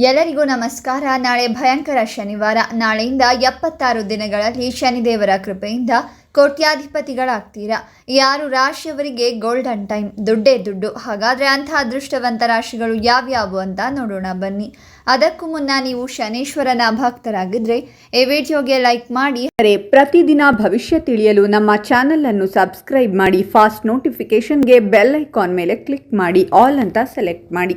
ಎಲ್ಲರಿಗೂ ನಮಸ್ಕಾರ. ನಾಳೆ ಭಯಂಕರ ಶನಿವಾರ. ನಾಳೆಯಿಂದ ಎಪ್ಪತ್ತಾರು ದಿನಗಳಲ್ಲಿ ಶನಿದೇವರ ಕೃಪೆಯಿಂದ ಕೋಟ್ಯಾಧಿಪತಿಗಳಾಗ್ತೀರಾ? ಯಾರು ರಾಶಿಯವರಿಗೆ ಗೋಲ್ಡನ್ ಟೈಮ್ ದುಡ್ಡೇ ದುಡ್ಡು. ಹಾಗಾದರೆ ಅಂಥ ಅದೃಷ್ಟವಂತ ರಾಶಿಗಳು ಯಾವ್ಯಾವು ಅಂತ ನೋಡೋಣ ಬನ್ನಿ. ಅದಕ್ಕೂ ಮುನ್ನ ನೀವು ಶನೇಶ್ವರನ ಭಕ್ತರಾಗಿದ್ದರೆ ಈ ವಿಡಿಯೋಗೆ ಲೈಕ್ ಮಾಡಿ. ಅರೆ ಪ್ರತಿದಿನ ಭವಿಷ್ಯ ತಿಳಿಯಲು ನಮ್ಮ ಚಾನೆಲ್ ಅನ್ನು ಸಬ್ಸ್ಕ್ರೈಬ್ ಮಾಡಿ ಫಾಸ್ಟ್ ನೋಟಿಫಿಕೇಶನ್ಗೆ ಬೆಲ್ ಐಕಾನ್ ಮೇಲೆ ಕ್ಲಿಕ್ ಮಾಡಿ ಆಲ್ ಅಂತ ಸೆಲೆಕ್ಟ್ ಮಾಡಿ.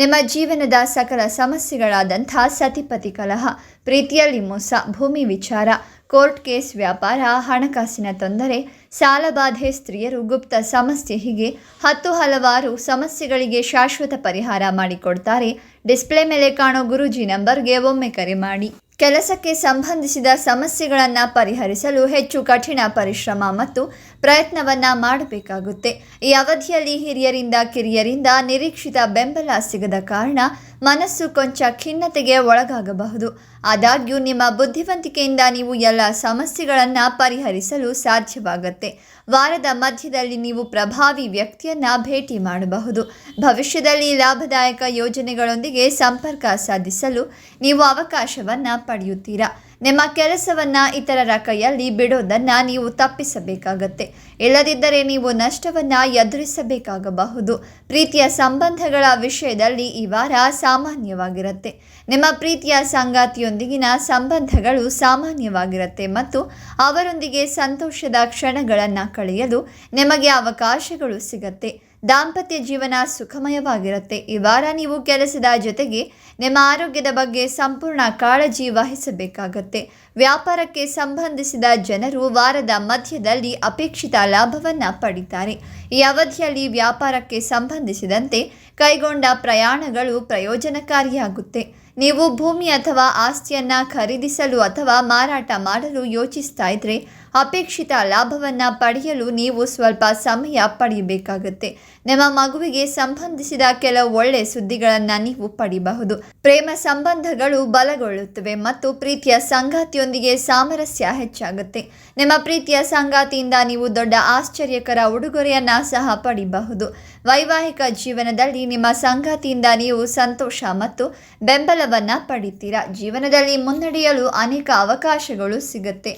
ನಿಮ್ಮ ಜೀವನದ ಸಕಲ ಸಮಸ್ಯೆಗಳಾದಂಥ ಸತಿಪತಿ ಕಲಹ ಪ್ರೀತಿಯಲ್ಲಿ ಮೋಸ ಭೂಮಿ ವಿಚಾರ ಕೋರ್ಟ್ ಕೇಸ್ ವ್ಯಾಪಾರ, ಹಣಕಾಸಿನ ತೊಂದರೆ, ಸಾಲಬಾಧೆ, ಸ್ತ್ರೀಯರು ಗುಪ್ತ ಸಮಸ್ಯೆ, ಹೀಗೆ ಹತ್ತು ಹಲವಾರು ಸಮಸ್ಯೆಗಳಿಗೆ ಶಾಶ್ವತ ಪರಿಹಾರ ಮಾಡಿಕೊಡ್ತಾರೆ. ಡಿಸ್ಪ್ಲೇ ಮೇಲೆ ಕಾಣೋ ಗುರೂಜಿ ನಂಬರ್ಗೆ ಒಮ್ಮೆ ಕರೆ ಮಾಡಿ. ಕೆಲಸಕ್ಕೆ ಸಂಬಂಧಿಸಿದ ಸಮಸ್ಯೆಗಳನ್ನು ಪರಿಹರಿಸಲು ಹೆಚ್ಚು ಕಠಿಣ ಪರಿಶ್ರಮ ಮತ್ತು ಪ್ರಯತ್ನವನ್ನು ಮಾಡಬೇಕಾಗುತ್ತೆ. ಈ ಅವಧಿಯಲ್ಲಿ ಹಿರಿಯರಿಂದ, ಕಿರಿಯರಿಂದ ನಿರೀಕ್ಷಿತ ಬೆಂಬಲ ಸಿಗದ ಕಾರಣ ಮನಸ್ಸು ಕೊಂಚ ಖಿನ್ನತೆಗೆ ಒಳಗಾಗಬಹುದು. ಆದಾಗ್ಯೂ, ನಿಮ್ಮ ಬುದ್ಧಿವಂತಿಕೆಯಿಂದ ನೀವು ಎಲ್ಲ ಸಮಸ್ಯೆಗಳನ್ನು ಪರಿಹರಿಸಲು ಸಾಧ್ಯವಾಗುತ್ತೆ. ವಾರದ ಮಧ್ಯದಲ್ಲಿ ನೀವು ಪ್ರಭಾವಿ ವ್ಯಕ್ತಿಯನ್ನ ಭೇಟಿ ಮಾಡಬಹುದು. ಭವಿಷ್ಯದಲ್ಲಿ ಲಾಭದಾಯಕ ಯೋಜನೆಗಳೊಂದಿಗೆ ಸಂಪರ್ಕ ಸಾಧಿಸಲು ನೀವು ಅವಕಾಶವನ್ನು ಪಡೆಯುತ್ತೀರಾ? ನಿಮ್ಮ ಕೆಲಸವನ್ನ ಇತರರ ಕೈಯಲ್ಲಿ ಬಿಡೋದನ್ನ ನೀವು ತಪ್ಪಿಸಬೇಕಾಗತ್ತೆ. ಇಲ್ಲದಿದ್ದರೆ ನೀವು ನಷ್ಟವನ್ನ ಎದುರಿಸಬೇಕಾಗಬಹುದು. ಪ್ರೀತಿಯ ಸಂಬಂಧಗಳ ವಿಷಯದಲ್ಲಿ ಈ ವಾರ ಸಾಮಾನ್ಯವಾಗಿರುತ್ತೆ. ನಿಮ್ಮ ಪ್ರೀತಿಯ ಸಂಗಾತಿಯೊಂದಿಗಿನ ಸಂಬಂಧಗಳು ಸಾಮಾನ್ಯವಾಗಿರುತ್ತೆ ಮತ್ತು ಅವರೊಂದಿಗೆ ಸಂತೋಷದ ಕ್ಷಣಗಳನ್ನು ಕಳೆಯಲು ನಿಮಗೆ ಅವಕಾಶಗಳು ಸಿಗತ್ತೆ. ದಾಂಪತ್ಯ ಜೀವನ ಸುಖಮಯವಾಗಿರುತ್ತೆ. ಈ ವಾರ ನೀವು ಕೆಲಸದ ಜೊತೆಗೆ ನಿಮ್ಮ ಆರೋಗ್ಯದ ಬಗ್ಗೆ ಸಂಪೂರ್ಣ ಕಾಳಜಿ ವಹಿಸಬೇಕಾಗತ್ತೆ. ವ್ಯಾಪಾರಕ್ಕೆ ಸಂಬಂಧಿಸಿದ ಜನರು ವಾರದ ಮಧ್ಯದಲ್ಲಿ ಅಪೇಕ್ಷಿತ ಲಾಭವನ್ನು ಪಡಿತಾರೆ. ಈ ಅವಧಿಯಲ್ಲಿ ವ್ಯಾಪಾರಕ್ಕೆ ಸಂಬಂಧಿಸಿದಂತೆ ಕೈಗೊಂಡ ಪ್ರಯಾಣಗಳು ಪ್ರಯೋಜನಕಾರಿಯಾಗುತ್ತೆ. ನೀವು ಭೂಮಿ ಅಥವಾ ಆಸ್ತಿಯನ್ನು ಖರೀದಿಸಲು ಅಥವಾ ಮಾರಾಟ ಮಾಡಲು ಯೋಚಿಸ್ತಾ ಇದ್ರೆ ಅಪೇಕ್ಷಿತ ಲಾಭವನ್ನು ಪಡೆಯಲು ನೀವು ಸ್ವಲ್ಪ ಸಮಯ ಪಡೆಯಬೇಕಾಗುತ್ತೆ. ನಿಮ್ಮ ಮಗುವಿಗೆ ಸಂಬಂಧಿಸಿದ ಕೆಲವು ಒಳ್ಳೆ ಸುದ್ದಿಗಳನ್ನು ನೀವು ಪಡೆಯಬಹುದು ಪ್ರೇಮ ಸಂಬಂಧಗಳು ಬಲಗೊಳ್ಳುತ್ತವೆ ಮತ್ತು ಪ್ರೀತಿಯ ಸಂಗಾತಿಯೊಂದಿಗೆ ಸಾಮರಸ್ಯ ಹೆಚ್ಚಾಗುತ್ತೆ. ನಿಮ್ಮ ಪ್ರೀತಿಯ ಸಂಗಾತಿಯಿಂದ ನೀವು ದೊಡ್ಡ ಆಶ್ಚರ್ಯಕರ ಉಡುಗೊರೆಯನ್ನ ಸಹ ಪಡೆಯಬಹುದು ವೈವಾಹಿಕ ಜೀವನದಲ್ಲಿ ನಿಮ್ಮ ಸಂಗಾತಿಯಿಂದ ನೀವು ಸಂತೋಷ ಮತ್ತು ಬೆಂಬಲವನ್ನ ಪಡಿತೀರಾ. ಜೀವನದಲ್ಲಿ ಮುನ್ನಡೆಯಲು ಅನೇಕ ಅವಕಾಶಗಳು ಸಿಗುತ್ತೆ.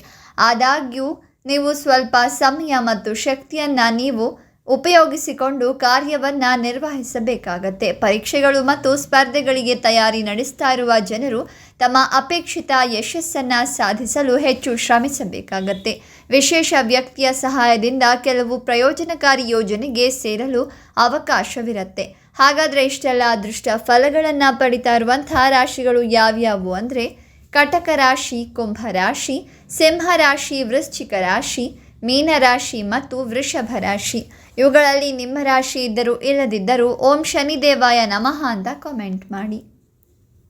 ಆದಾಗ್ಯೂ, ನೀವು ಸ್ವಲ್ಪ ಸಮಯ ಮತ್ತು ಶಕ್ತಿಯನ್ನು ನೀವು ಉಪಯೋಗಿಸಿಕೊಂಡು ಕಾರ್ಯವನ್ನು ನಿರ್ವಹಿಸಬೇಕಾಗತ್ತೆ. ಪರೀಕ್ಷೆಗಳು ಮತ್ತು ಸ್ಪರ್ಧೆಗಳಿಗೆ ತಯಾರಿ ನಡೆಸ್ತಾ ಇರುವ ಜನರು ತಮ್ಮ ಅಪೇಕ್ಷಿತ ಯಶಸ್ಸನ್ನು ಸಾಧಿಸಲು ಹೆಚ್ಚು ಶ್ರಮಿಸಬೇಕಾಗತ್ತೆ. ವಿಶೇಷ ವ್ಯಕ್ತಿಯ ಸಹಾಯದಿಂದ ಕೆಲವು ಪ್ರಯೋಜನಕಾರಿ ಯೋಜನೆಗೆ ಸೇರಲು ಅವಕಾಶವಿರುತ್ತೆ. ಹಾಗಾದರೆ ಇಷ್ಟೆಲ್ಲ ಅದೃಷ್ಟ ಫಲಗಳನ್ನು ಪಡಿತಾ ಇರುವಂತಹ ರಾಶಿಗಳು ಯಾವ್ಯಾವು ಅಂದರೆ ಕಟಕ ರಾಶಿ, ಕುಂಭ ರಾಶಿ, ಸಿಂಹ ರಾಶಿ, ವೃಶ್ಚಿಕ ರಾಶಿ, ಮೀನ ರಾಶಿ ಮತ್ತು ವೃಷಭ ರಾಶಿ. ಇವುಗಳಲ್ಲಿ ನಿಮ್ಮ ರಾಶಿ ಇದ್ದರೂ ಇಲ್ಲದಿದ್ದರೂ ಓಂ ಶನಿದೇವಾಯ ನಮಃ ಅಂತ ಕಾಮೆಂಟ್ ಮಾಡಿ.